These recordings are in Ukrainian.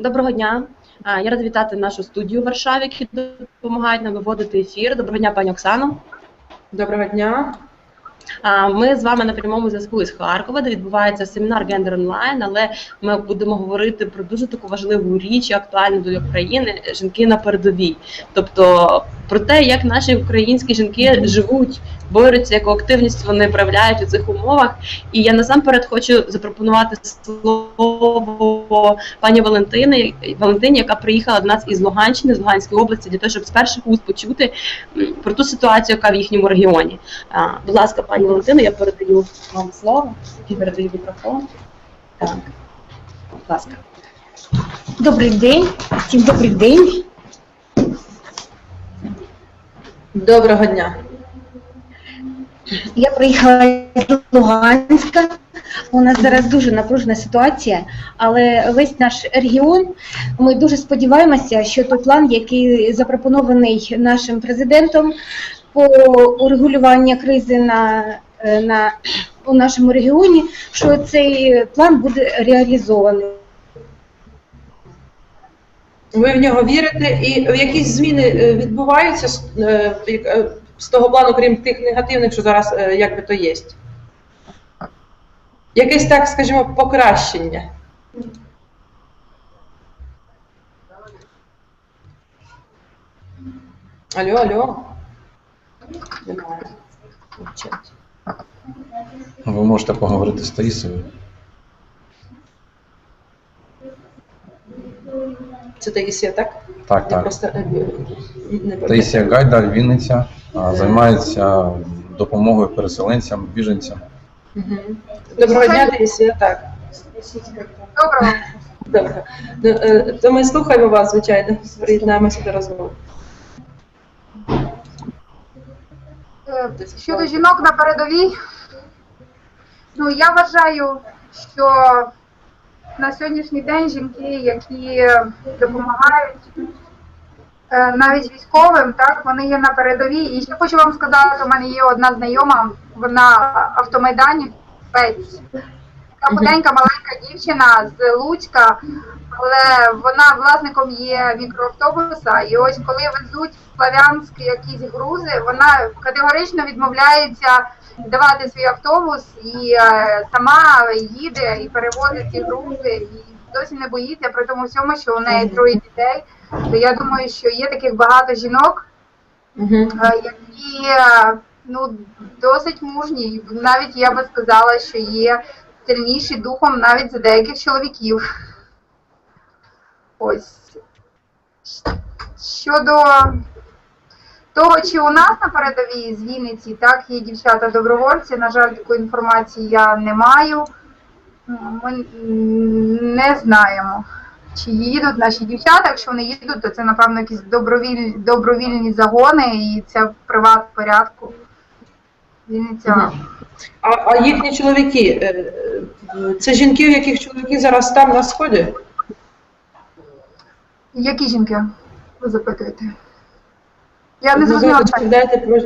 Доброго дня. Я рада вітати нашу студію в Варшаві, які допомагають нам виводити ефір. Доброго дня, пані Оксано. Доброго дня. Ми з вами на прямому зв'язку із Харкова, де відбувається семінар Гендер онлайн, але ми будемо говорити про дуже таку важливу річ актуальну для України жінки на передовій. Тобто про те, як наші українські жінки живуть, борються, яку активність вони проявляють у цих умовах. І я насамперед хочу запропонувати слово пані Валентини, Валентині, яка приїхала до нас із Луганщини, з Луганської області, для того, щоб з перших уст почути про ту ситуацію, яка в їхньому регіоні. Будь ласка, пані Валентино, я передаю вам слово і передаю мікрофон. Так, будь ласка. Добрий день, всім добрий день. Доброго дня. Я приїхала з Луганська. У нас зараз дуже напружена ситуація, але весь наш регіон. Ми дуже сподіваємося, що той план, який запропонований нашим президентом по урегулюванню кризи на, е, на у нашому регіоні, що цей план буде реалізований. Ви в нього вірите, і якісь зміни е, відбуваються з, е, як- з того плану, крім тих негативних, що зараз е, якби то є? Якесь так, скажімо, покращення. Алло, алло. Ви можете поговорити з Таїсою. Це Таїсія, так? Так, Я так. просто е, Таїсія Гайдар, Вінниця, займається допомогою переселенцям, біженцям. Мгм. Доброго дня, Таїсія, так. Доброго. Добре. Ну, е, То ми слухаємо вас, звичайно. Приєднаємося до розмови. Е, Щодо жінок на передовій, ну я вважаю, що на сьогоднішній день жінки, які допомагають е, навіть військовим, так вони є на передовій. І ще хочу вам сказати, у мене є одна знайома, вона автомайданів. Така худенька маленька дівчина з Луцька, але вона власником є мікроавтобуса. І ось коли везуть в Славянськ якісь грузи, вона категорично відмовляється давати свій автобус і е, сама їде і перевозить ці грузи. І досі не боїться при тому всьому, що у неї троє дітей. То я думаю, що є таких багато жінок, е, які е, ну досить мужні. Навіть я би сказала, що є сильніші духом навіть за деяких чоловіків. Ось щодо того, чи у нас на передовій з Вінниці так є дівчата-добровольці. На жаль, такої інформації я не маю. Ми не знаємо, чи їдуть наші дівчата. Якщо вони їдуть, то це, напевно, якісь добровільні, добровільні загони, і це в приват порядку. Вінниця. А, а їхні чоловіки, е, це жінки, яких чоловіки зараз там на сході? Які жінки? Ви запитуєте? Я не Ну, Ви зрозуміла. розповідаєте про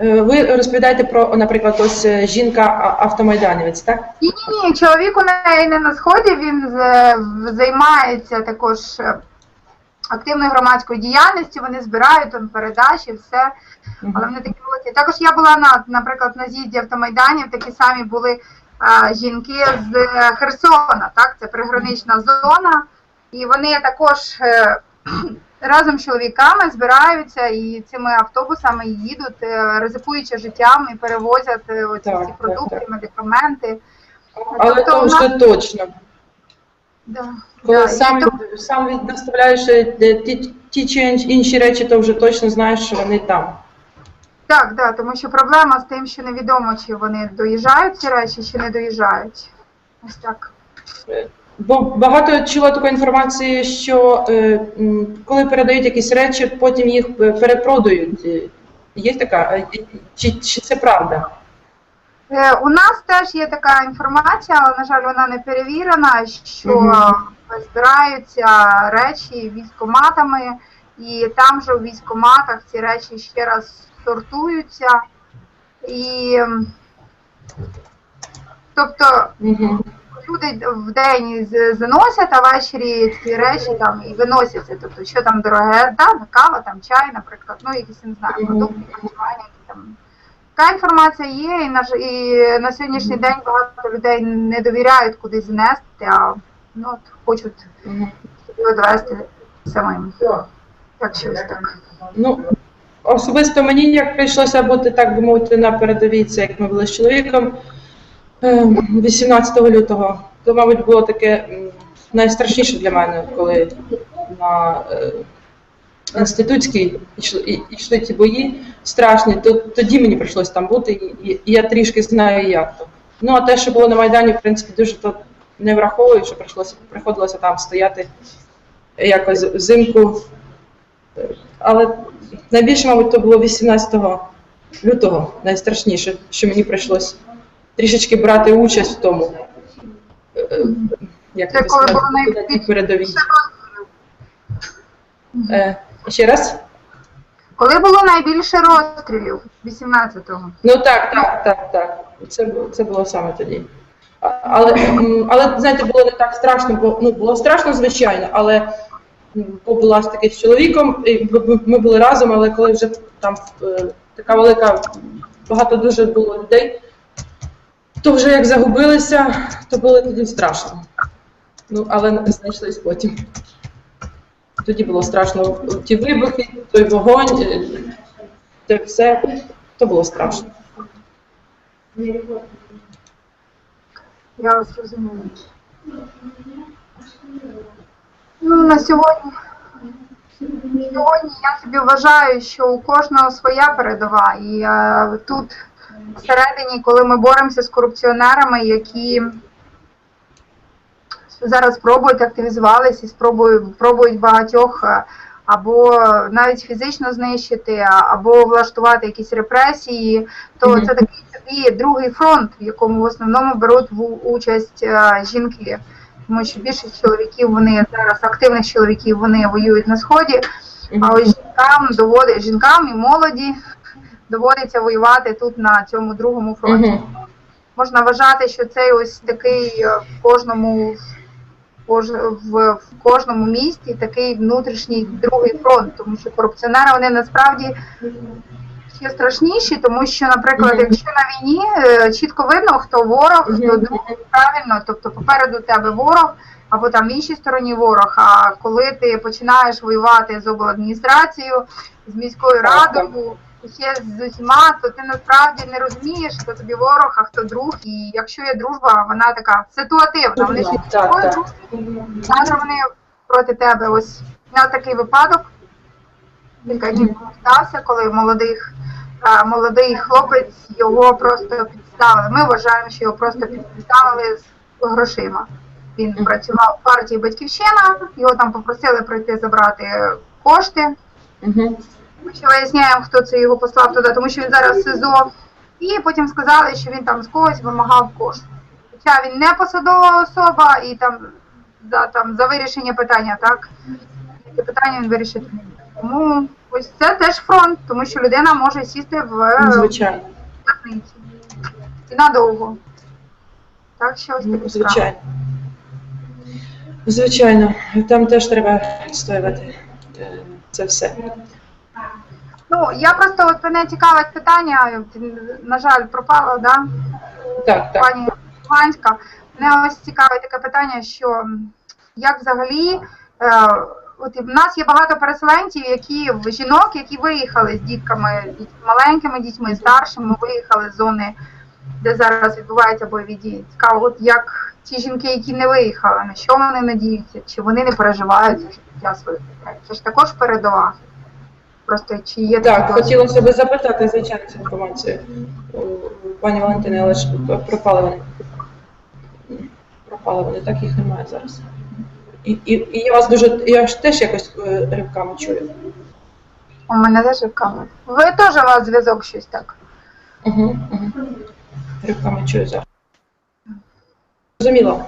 е, ви розповідаєте про, наприклад, ось е, жінка автомайданівець, так? Ні, ні, ні, чоловік у неї не на сході, він займається також е, активною громадською діяльністю, вони збирають там передачі, все. Але вони такі великі. Також я була на, наприклад, на з'їзді автомайданів, такі самі були жінки з Херсона, так, це пригранична зона, і вони також е, разом з чоловіками збираються і цими автобусами їдуть, е, ризикуючи життям і перевозять е, оці Так, всі продукти, так. медикаменти. Але Тобто то вже нас- точно. Да. Коли Да, сам, то- сам е, ті, ті чи інші речі, то вже точно знаєш, що вони там. Так, да, тому що проблема з тим, що невідомо, чи вони доїжджають ці речі, чи не доїжджають. Ось так. Бо багато чула такої інформації, що е, коли передають якісь речі, потім їх е, перепродають. Е, Є така? Е, Чи, чи це правда? Е, У нас теж є така інформація, але, на жаль, вона не перевірена, що Мгм. збираються речі військоматами, і там же у військоматах ці речі ще раз сортуються. І тобто Угу. люди в день заносять, а ввечері ці речі там і виносяться. Тобто, що там дороге, да, кава, там чай, наприклад, ну якісь не знаю, Мгм. продукти харчування, там. Така інформація є, і на, і на сьогоднішній день багато людей не довіряють куди занести, а ну, от, хочуть відвести самим. Так щось так. Ну, особисто мені як прийшлося бути, так би мовити, на передовій, це як ми були з чоловіком е, 18 лютого, то, мабуть, було таке найстрашніше для мене, коли на е, інститутській йшли, ті бої страшні, то тоді мені прийшлося там бути, і, я трішки знаю, як то. Ну, а те, що було на Майдані, в принципі, дуже то не враховую, що приходилося там стояти якось взимку. Але найбільше, мабуть, то було 18 лютого, найстрашніше, що мені прийшлось трішечки брати участь в тому. е, е, Як Це коли тій найбільше. Е, Ще раз? Коли було найбільше розстрілів 18-го? Ну так, так, так, так. Це, це було саме тоді. Але, але знаєте, було не так страшно, бо ну, було страшно, звичайно, але м, бо була з чоловіком, і ми були разом, але коли вже там е, така велика, багато дуже було людей, то вже як загубилися, то було тоді страшно. Ну, але знайшлись потім. Тоді було страшно ті вибухи, той вогонь, е, те все, то було страшно. Я вас розумію. Ну, на сьогодні. Сьогодні я собі вважаю, що у кожного своя передова. І е, тут всередині, коли ми боремося з корупціонерами, які зараз пробують активізувалися і спробують, пробують багатьох е, або навіть фізично знищити, або влаштувати якісь репресії, то Мгм. це такий собі другий фронт, в якому в основному беруть в- участь е, жінки. Тому що більшість чоловіків вони зараз активних чоловіків вони воюють на сході, а ось жінкам доводить жінкам і молоді доводиться воювати тут на цьому другому фронті. Можна вважати, що цей ось такий е, в кожному в, кож- в, в кожному місті такий внутрішній другий фронт, тому що корупціонери вони насправді ще страшніші, тому що, наприклад, якщо на війні е, чітко видно, хто ворог, хто друг, правильно, тобто попереду тебе ворог. Або там в іншій стороні ворог. А коли ти починаєш воювати з обладміністрацією, з міською радою, ще з усіма, то ти насправді не розумієш, хто тобі ворог, а хто друг. І якщо є дружба, вона така ситуативна. Вони ж так. дружні, але вони проти тебе. Ось на такий випадок. Кілька днів стався, коли молодих, молодий хлопець його просто підставили. Ми вважаємо, що його просто підставили з грошима. Він працював в партії Батьківщина, його там попросили прийти забрати кошти. Ми ще виясняємо, хто це його послав туди, тому що він зараз в СИЗО. І потім сказали, що він там з когось вимагав кошти. Хоча він не посадова особа і там за, там, за вирішення питання, так? Це питання він вирішити не. Тому ось це теж фронт, тому що людина може сісти в Звичайно. в'язниці. І надовго. Так що ось такі справи. Звичайно. Звичайно, там теж треба відстоювати е, це все. Ну, я просто от мене цікавить питання, на жаль, пропало, да? Так, так. пані Луганська. Мене ось цікавить таке питання, що як взагалі, е, от в нас є багато переселенців, які жінок, які виїхали з дітками, маленькими дітьми, старшими, виїхали з зони, де зараз відбуваються бойові дії. Цікаво, от як ті жінки, які не виїхали, на що вони надіються, чи вони не переживають за життя своїх дітей? Це ж також передова. Просто чи є Так, хотілося б запитати, звичайно, цю інформацію пані Валентини, але ж пропали вони. Пропали вони, так їх немає зараз. І, і, і я вас дуже, я ж теж якось е, ривками чую. У мене теж камера. Ви теж у вас зв'язок щось так. Угу, угу. Ривками чую зараз. Зрозуміло,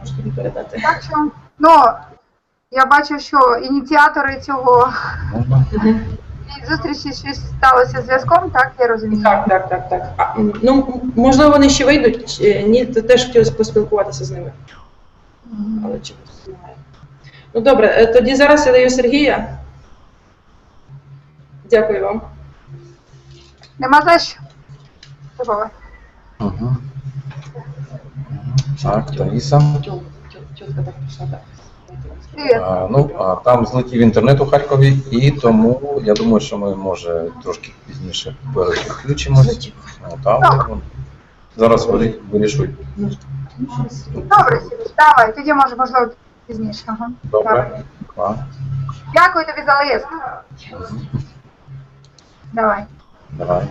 можете мені передати. Так що, ну, я бачу, що ініціатори цього Мгм. Зустрічі щось сталося з зв'язком, так я розумію? Так, так, так, так. А, м, ну, м, можливо, вони ще вийдуть. чи Ні, то теж хотілося поспілкуватися з ними. Але чомусь немає. Ну добре, е, тоді зараз я даю Сергія. Дякую вам. Нема за що. Угу. Так, Таїса. А, ну, а там злетів інтернет у Харкові, і тому я думаю, що ми може трошки пізніше переключимось. Ну, там, ну, зараз вирі- вирішують. Добре, Сірич, давай, тоді може, можливо, пізніше. Ага. Добре. А, Дякую тобі за лист. Давай. давай.